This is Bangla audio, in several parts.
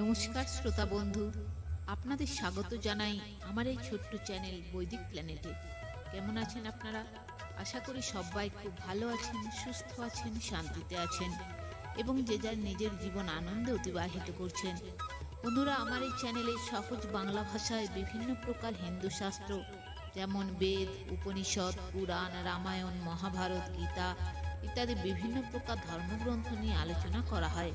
নমস্কার শ্রোতা বন্ধু, আপনাদের স্বাগত জানাই আমার এই ছোট্ট চ্যানেল বৈদিক প্ল্যানেটে। কেমন আছেন আপনারা? আশা করি সবাই খুব ভালো আছেন, সুস্থ আছেন, শান্তিতে আছেন এবং যে যার নিজের জীবন আনন্দে অতিবাহিত করছেন। বন্ধুরা, আমার এই চ্যানেলে সহজ বাংলা ভাষায় বিভিন্ন প্রকার হিন্দু শাস্ত্র, যেমন বেদ, উপনিষদ, পুরাণ, রামায়ণ, মহাভারত, গীতা ইত্যাদি বিভিন্ন প্রকার ধর্মগ্রন্থ নিয়ে আলোচনা করা হয়।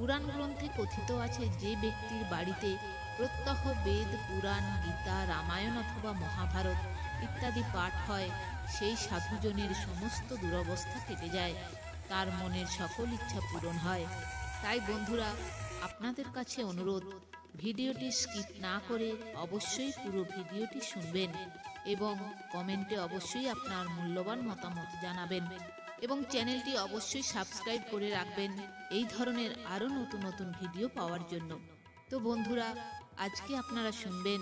পুরাণ গ্রন্থে কথিত আছে যে ব্যক্তির বাড়িতে প্রত্যহ বেদ, পুরাণ, গীতা, রামায়ণ অথবা মহাভারত ইত্যাদি পাঠ হয়, সেই সাধুজনের সমস্ত দুরবস্থা কেটে যায়, তার মনের সকল ইচ্ছা পূরণ হয়। তাই বন্ধুরা, আপনাদের কাছে অনুরোধ, ভিডিওটি স্কিপ না করে অবশ্যই পুরো ভিডিওটি শুনবেন এবং কমেন্টে অবশ্যই আপনার মূল্যবান মতামত জানাবেন। এবং চ্যানেলটি অবশ্যই সাবস্ক্রাইব করে রাখবেন। এই ধরনের আরও নতুন নতুন ভিডিও পাওয়ার জন্য। তো বন্ধুরা, আজকে আপনারা শুনবেন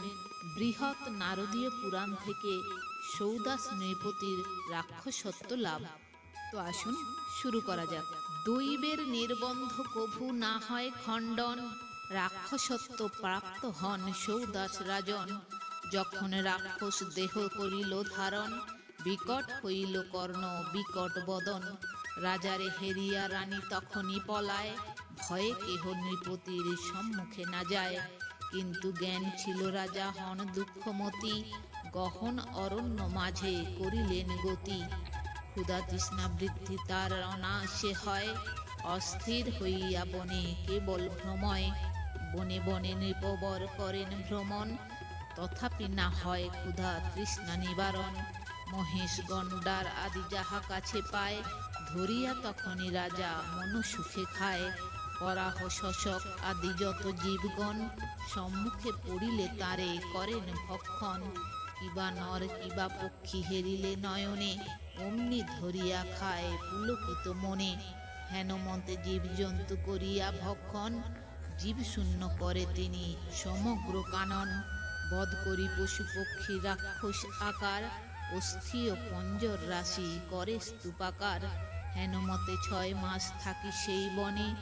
বৃহৎ নারদীয় পুরাণ থেকে সৌদাস নৃপতির রাক্ষসত্ব লাভ। তো আসুন শুরু করা যাক। দৈবের নির্বন্ধ কভু না হয় খণ্ডন, রাক্ষসত্ব প্রাপ্ত হন সৌদাস রাজন। যখন রাক্ষস দেহ করিল ধারণ বিকট হইল কর্ণ, বিকট বদন। রাজারে হেরিয়া রানী তখনই পলায়, ভয়ে কেহ নৃপতির সম্মুখে না যায়। কিন্তু জ্ঞান ছিল রাজা হন দুঃখমতি, গহন অরণ্য মাঝে করিলেন গতি। ক্ষুধা তৃষ্ণা বৃদ্ধি তার অনাশে হয়, অস্থির হইয়া বনে কেবল ভ্রময়। বনে বনে নৃপবর করেন ভ্রমণ, তথাপি না হয় ক্ষুধা তৃষ্ণা নিবারণ। মহেশ গণ্ডার আদি যাহা কাছে পায়, ধরিয়া তখনই রাজা মন সুখে খায়। পরাহ শশক আদি যত জীবগণ, সম্মুখে পড়িলে তারে করেন ভক্ষণ। কিবা নর, কিবা পক্ষী হেরিলে নয়নে, অমনি ধরিয়া খায় পুলকিত মনে। হেনমন্তে জীবজন্তু করিয়া ভক্ষণ, জীব শূন্য করে তিনি সমগ্র কানন। বধ করি পশু পক্ষী রাক্ষস আকার অস্থিও পঞ্জর রাশি করে স্তূপাকার। হেনমতে ছয় মাস থাকি সেই বনে,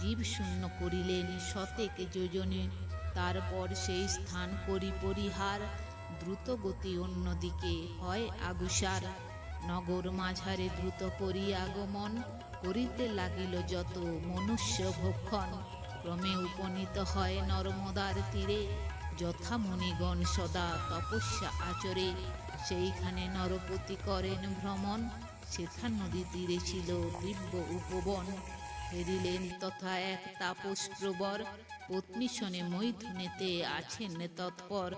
জীব শূন্য করিলেন শতেক যোজনে। তারপর সেই স্থান করি পরিহার দ্রুত গতি অন্যদিকে হয় আগুসার। নগর মাঝারে দ্রুত করি আগমন, করিতে লাগিল যত মনুষ্য ভক্ষণ। ক্রমে উপনীত হয় নর্মদার তীরে যথা মুনিগণ সদা তপস্যা আচরে। সেইখানে নরপতি করেন ভ্রমণ। সেথা নদী তীরে ছিল দিব্য উপবন। ফেরিলেন তথা এক তাপস প্রবর পত্নী শনে মৈথুনেতে আছেন তৎপর।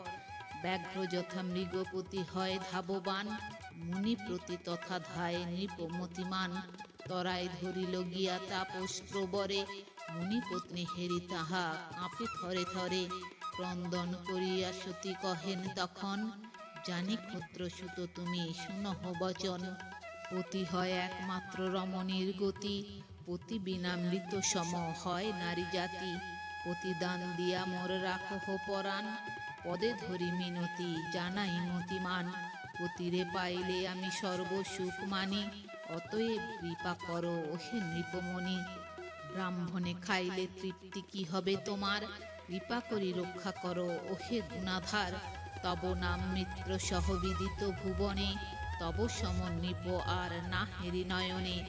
ব্যাঘ্র যথা মৃগপতি হয় ধাববান। মুনি প্রতি তথা ধায় নৃপমতিমান। তরাই ধরিল গিয়া তাপস প্রবরে মুনি পত্নী হেরি তাহা কাঁপে থরে থরে। ক্রন্দন করিয়া সতী কহেন তখন জানি ক্ষুদ্র সুত তুমি শুনহ বচন। পতি হয় একমাত্র রমণীর গতি, পতি বিনা মৃত সম হয় নারী জাতি। প্রতিদান দিয়া মোর রাখহ পরাণ, পদে ধরি মিনতি, জানাই মতিমান। পতিরে পাইলে আমি সর্বসুখ মানি, অতএব কৃপা করো ওহে নৃপমণি। ব্রাহ্মণে খাইলে তৃপ্তি কি হবে তোমার? কৃপা করি রক্ষা করো ওহে গুণাধার। তব নাম মিত্র সহবিদিত ভুবনে, তব সমন্বিপ আর না হেরি নয়নে।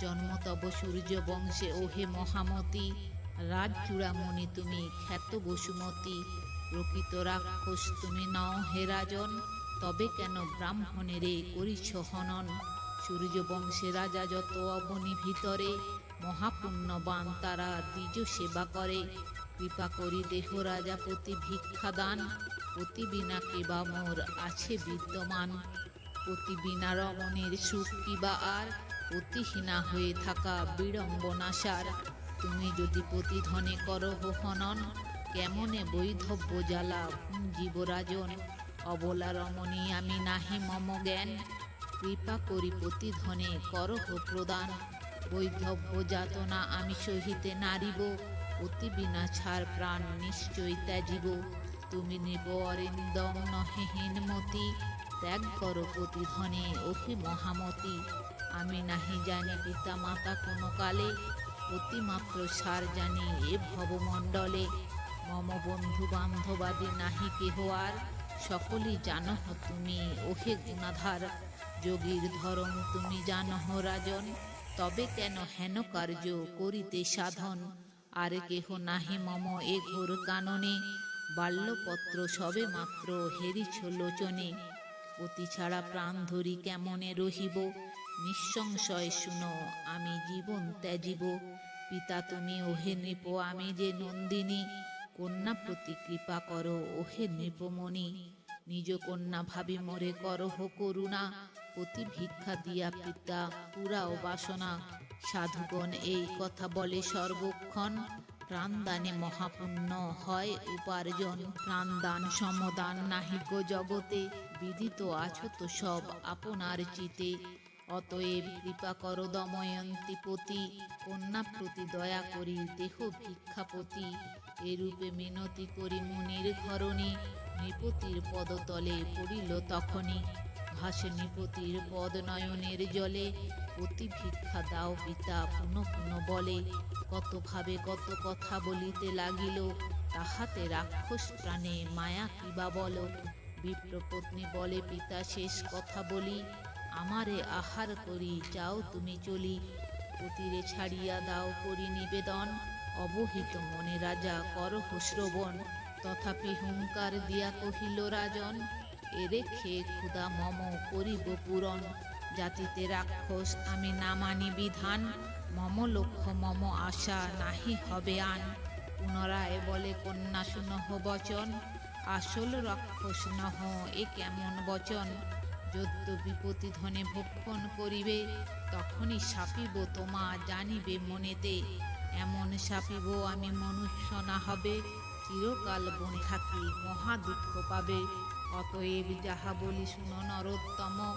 জন্ম তব সূর্য বংশে, ওহে মহামতি। রাজ চূড়ামণি তুমি খ্যাত বসুমতী। প্রকৃত রাক্ষস, তুমি নও হে রাজন। তবে কেন ব্রাহ্মণেরে করিছ হনন? সূর্য বংশে রাজা যত অবনি ভিতরে মহাপুণ্যবান তারা দ্বিজ সেবা করে। কৃপা করি দেহ রাজা প্রতি ভিক্ষা দান প্রতি বিনা কেবা মোর আছে বিদ্যমান। প্রতি বিনা রমণীর সুখ কিবা আর, অতিহীনা হয়ে থাকা বিড়ম্বনাসার তুমি যদি প্রতিধনে করহ হনন কেমনে বৈধব্য জ্বালা জীবরাজন? অবলা রমণী, আমি নাহি মম জ্ঞান। কৃপা করি প্রতিধনে করহ প্রদান। বৈধব্য যাতনা আমি সহিতে নারিব। অতি বিনা ছাড় প্রাণ নিশ্চয় ত্যাজিব। তুমি নিব অরিন্দম নহে হীনমতি। ত্যাগ করো প্রতিধনে ওহে মহামতি। আমি নাহি জানি পিতা মাতা কোনো কালে অতিমাত্র সার জানি এ ভবমণ্ডলে। মম বন্ধু বান্ধবাদী নাহি কেহ আর সকলই জানহ তুমি, ওহে গুণাধার। যোগীর ধরম তুমি জানহ রাজন, তবে কেন হেন কার্য করিতে সাধন? আর কেহ নাহি মম এ ঘোর কাননে। বাল্যপত্র সবে মাত্র হেরিছ লোচনে। অতি ছাড়া প্রাণ ধরি কেমনে রহিব? নিঃসংশয় শুনো, আমি জীবন ত্যাজিব। পিতা তুমি ওহে নৃপ, আমি যে নন্দিনী। কন্যা প্রতি কৃপা করো, ওহে নৃপমণি। নিজ কন্যা ভাবি মোরে করহ করুণা। অতি ভিক্ষা দিয়া পিতা, পুরাও বাসনা। সাধুগণ এই কথা বলে সর্বক্ষণ। প্রাণদানে মহাপুণ্য হয় উপার্জন। প্রাণদান সমদান নাহিক জগতে বিদিত আছো তো সব আপনার চিতে। অতএব কৃপা কর দময়ন্তী পতি, কন্যা প্রতি দয়া করি দেহ ভিক্ষাপতি। এরূপে মিনতি করি মুনির ঘরণী, নৃপতির পদতলে পড়িল তখনই। ভাসে নৃপতির পদ নয়নের জলে অতি ভিক্ষা দাও পিতা, পুনঃ পুনঃ বলে। কত ভাবে কত কথা বলিতে লাগিল, তাহাতে রাক্ষস প্রাণে মায়া কিবা বল? বিপ্রপত্নী বলে, পিতা, শেষ কথা বলি, আমারে আহার করি, যাও তুমি চলি। অতিরে ছাড়িয়া দাও করি নিবেদন, অবহিত মনে রাজা করহ শ্রবণ। তথাপি হুঙ্কার দিয়া কহিল, রাজন এরে খেয়ে ক্ষুদা মম করিব পূরণ। জাতিতে রাক্ষস, আমি না মানি বিধান। মম লক্ষ্য, মম আশা, নাহি হবে আন। পুনরায় বলে কন্যা শুনহ বচন। আসল রাক্ষস নহ, এ কেমন বচন? যদ্য বিপত্তি ধনে ভক্ষণ করিবে, তখনই সাপিব তোমা, জানিবে মনেতে। এমন সাপিব আমি মনুষ্য না হবে, চিরকাল বন থাকি, মহা দুঃখ পাবে। অতএব যাহা বলি শুনো নরোত্তম।